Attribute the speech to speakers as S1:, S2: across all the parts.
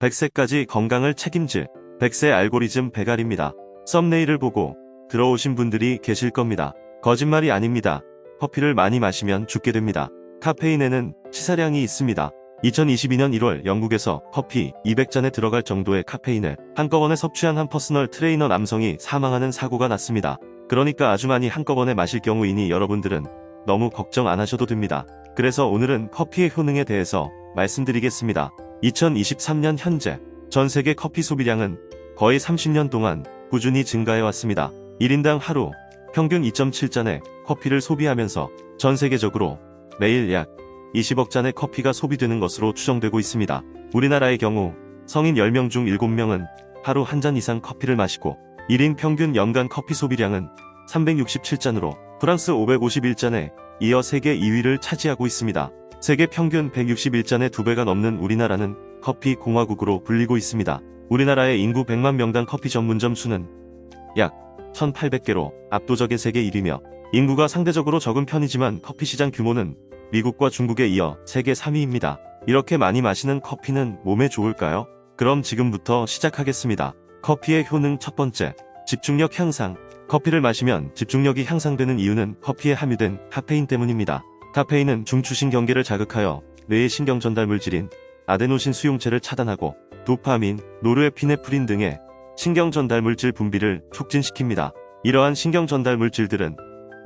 S1: 100세까지 건강을 책임질 100세 알고리즘 배갈입니다. 썸네일을 보고 들어오신 분들이 계실 겁니다. 거짓말이 아닙니다. 커피를 많이 마시면 죽게 됩니다. 카페인에는 치사량이 있습니다. 2022년 1월 영국에서 커피 200잔에 들어갈 정도의 카페인을 한꺼번에 섭취한 한 퍼스널 트레이너 남성이 사망하는 사고가 났습니다. 그러니까 아주 많이 한꺼번에 마실 경우이니 여러분들은 너무 걱정 안 하셔도 됩니다. 그래서 오늘은 커피의 효능에 대해서 말씀드리겠습니다. 2023년 현재 전 세계 커피 소비량은 거의 30년 동안 꾸준히 증가해 왔습니다. 1인당 하루 평균 2.7잔의 커피를 소비하면서 전 세계적으로 매일 약 20억 잔의 커피가 소비되는 것으로 추정되고 있습니다. 우리나라의 경우 성인 10명 중 7명은 하루 한 잔 이상 커피를 마시고 1인 평균 연간 커피 소비량은 367잔으로 프랑스 551잔에 이어 세계 2위를 차지하고 있습니다. 세계 평균 161잔의 두 배가 넘는 우리나라는 커피 공화국으로 불리고 있습니다. 우리나라의 인구 100만 명당 커피 전문점 수는 약 1,800개로 압도적인 세계 1위며 인구가 상대적으로 적은 편이지만 커피 시장 규모는 미국과 중국에 이어 세계 3위입니다. 이렇게 많이 마시는 커피는 몸에 좋을까요? 그럼 지금부터 시작하겠습니다. 커피의 효능 첫 번째, 집중력 향상. 커피를 마시면 집중력이 향상되는 이유는 커피에 함유된 카페인 때문입니다. 카페인은 중추신경계를 자극하여 뇌의 신경 전달 물질인 아데노신 수용체를 차단하고 도파민, 노르에피네프린 등의 신경 전달 물질 분비를 촉진시킵니다. 이러한 신경 전달 물질들은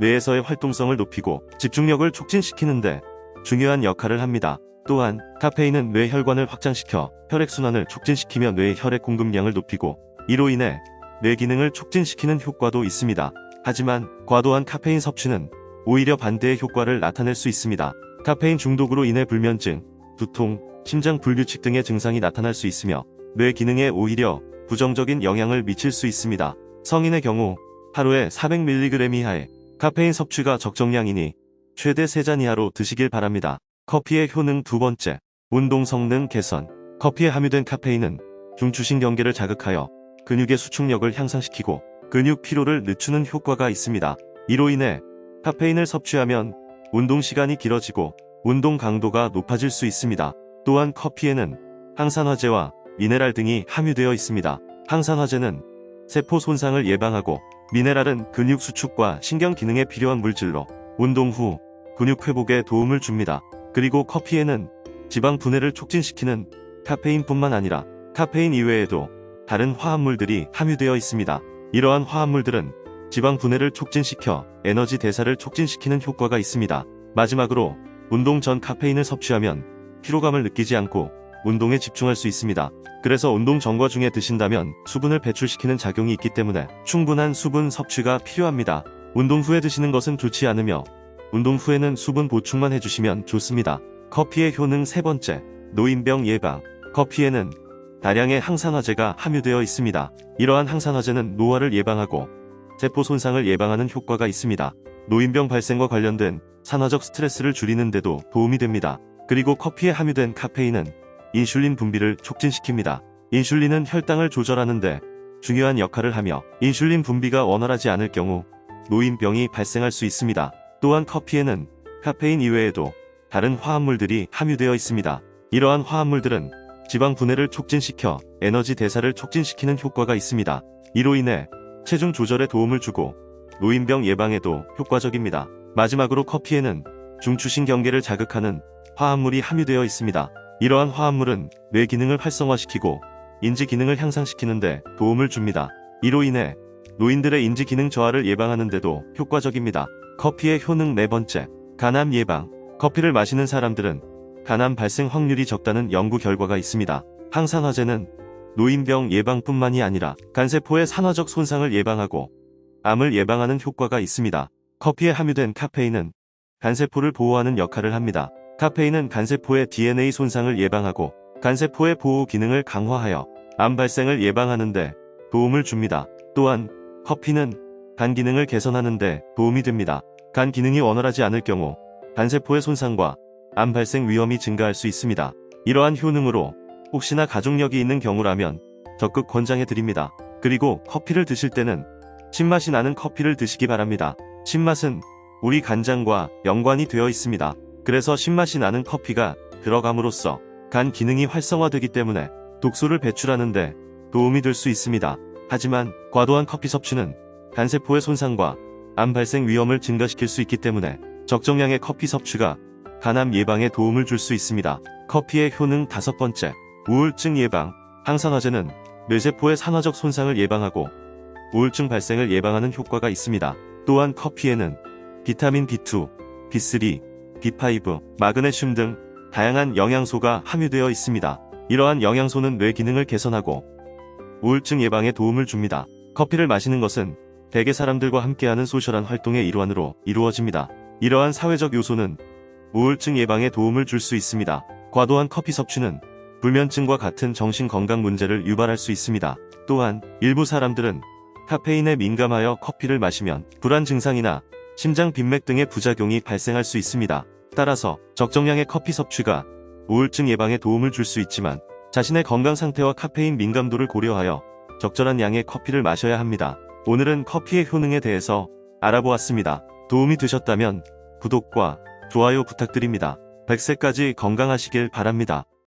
S1: 뇌에서의 활동성을 높이고 집중력을 촉진시키는데 중요한 역할을 합니다. 또한 카페인은 뇌 혈관을 확장시켜 혈액순환을 촉진시키며 뇌의 혈액 공급량을 높이고 이로 인해 뇌 기능을 촉진시키는 효과도 있습니다. 하지만 과도한 카페인 섭취는 오히려 반대의 효과를 나타낼 수 있습니다. 카페인 중독으로 인해 불면증, 두통, 심장 불규칙 등의 증상이 나타날 수 있으며 뇌 기능에 오히려 부정적인 영향을 미칠 수 있습니다. 성인의 경우 하루에 400mg 이하의 카페인 섭취가 적정량이니 최대 3잔 이하로 드시길 바랍니다. 커피의 효능 두 번째, 운동 성능 개선. 커피에 함유된 카페인은 중추신경계를 자극하여 근육의 수축력을 향상시키고 근육 피로를 늦추는 효과가 있습니다. 이로 인해 카페인을 섭취하면 운동 시간이 길어지고 운동 강도가 높아질 수 있습니다. 또한 커피에는 항산화제와 미네랄 등이 함유되어 있습니다. 항산화제는 세포 손상을 예방하고 미네랄은 근육 수축과 신경 기능에 필요한 물질로 운동 후 근육 회복에 도움을 줍니다. 그리고 커피에는 지방 분해를 촉진시키는 카페인뿐만 아니라 카페인 이외에도 다른 화합물들이 함유되어 있습니다. 이러한 화합물들은 지방 분해를 촉진시켜 에너지 대사를 촉진시키는 효과가 있습니다. 마지막으로 운동 전 카페인을 섭취하면 피로감을 느끼지 않고 운동에 집중할 수 있습니다. 그래서 운동 전과 중에 드신다면 수분을 배출시키는 작용이 있기 때문에 충분한 수분 섭취가 필요합니다. 운동 후에 드시는 것은 좋지 않으며 운동 후에는 수분 보충만 해주시면 좋습니다. 커피의 효능 세 번째, 노인병 예방. 커피에는 다량의 항산화제가 함유되어 있습니다. 이러한 항산화제는 노화를 예방하고 세포 손상을 예방하는 효과가 있습니다. 노인병 발생과 관련된 산화적 스트레스를 줄이는 데도 도움이 됩니다. 그리고 커피에 함유된 카페인은 인슐린 분비를 촉진시킵니다. 인슐린은 혈당을 조절하는데 중요한 역할을 하며 인슐린 분비가 원활하지 않을 경우 노인병이 발생할 수 있습니다. 또한 커피에는 카페인 이외에도 다른 화합물들이 함유되어 있습니다. 이러한 화합물들은 지방 분해를 촉진시켜 에너지 대사를 촉진시키는 효과가 있습니다. 이로 인해 체중 조절에 도움을 주고 노인병 예방에도 효과적입니다. 마지막으로 커피에는 중추신경계를 자극하는 화합물이 함유되어 있습니다. 이러한 화합물은 뇌 기능을 활성화시키고 인지 기능을 향상시키는데 도움을 줍니다. 이로 인해 노인들의 인지 기능 저하를 예방하는 데도 효과적입니다. 커피의 효능 네 번째, 간암 예방. 커피를 마시는 사람들은 간암 발생 확률이 적다는 연구 결과가 있습니다. 항산화제는 노인병 예방뿐만이 아니라 간세포의 산화적 손상을 예방하고 암을 예방하는 효과가 있습니다. 커피에 함유된 카페인은 간세포를 보호하는 역할을 합니다. 카페인은 간세포의 DNA 손상을 예방하고 간세포의 보호 기능을 강화하여 암 발생을 예방하는데 도움을 줍니다. 또한 커피는 간 기능을 개선하는데 도움이 됩니다. 간 기능이 원활하지 않을 경우 간세포의 손상과 암 발생 위험이 증가할 수 있습니다. 이러한 효능으로 혹시나 가족력이 있는 경우라면 적극 권장해 드립니다. 그리고 커피를 드실 때는 신맛이 나는 커피를 드시기 바랍니다. 신맛은 우리 간장과 연관이 되어 있습니다. 그래서 신맛이 나는 커피가 들어감으로써 간 기능이 활성화되기 때문에 독소를 배출하는데 도움이 될 수 있습니다. 하지만 과도한 커피 섭취는 간세포의 손상과 암 발생 위험을 증가시킬 수 있기 때문에 적정량의 커피 섭취가 간암 예방에 도움을 줄 수 있습니다. 커피의 효능 다섯 번째, 우울증 예방. 항산화제는 뇌세포의 산화적 손상을 예방하고 우울증 발생을 예방하는 효과가 있습니다. 또한 커피에는 비타민 B2, B3, B5, 마그네슘 등 다양한 영양소가 함유되어 있습니다. 이러한 영양소는 뇌 기능을 개선하고 우울증 예방에 도움을 줍니다. 커피를 마시는 것은 대개 사람들과 함께하는 소셜한 활동의 일환으로 이루어집니다. 이러한 사회적 요소는 우울증 예방에 도움을 줄 수 있습니다. 과도한 커피 섭취는 불면증과 같은 정신 건강 문제를 유발할 수 있습니다. 또한 일부 사람들은 카페인에 민감하여 커피를 마시면 불안 증상이나 심장 빈맥 등의 부작용이 발생할 수 있습니다. 따라서 적정량의 커피 섭취가 우울증 예방에 도움을 줄 수 있지만 자신의 건강 상태와 카페인 민감도를 고려하여 적절한 양의 커피를 마셔야 합니다. 오늘은 커피의 효능에 대해서 알아보았습니다. 도움이 되셨다면 구독과 좋아요 부탁드립니다. 100세까지 건강하시길 바랍니다.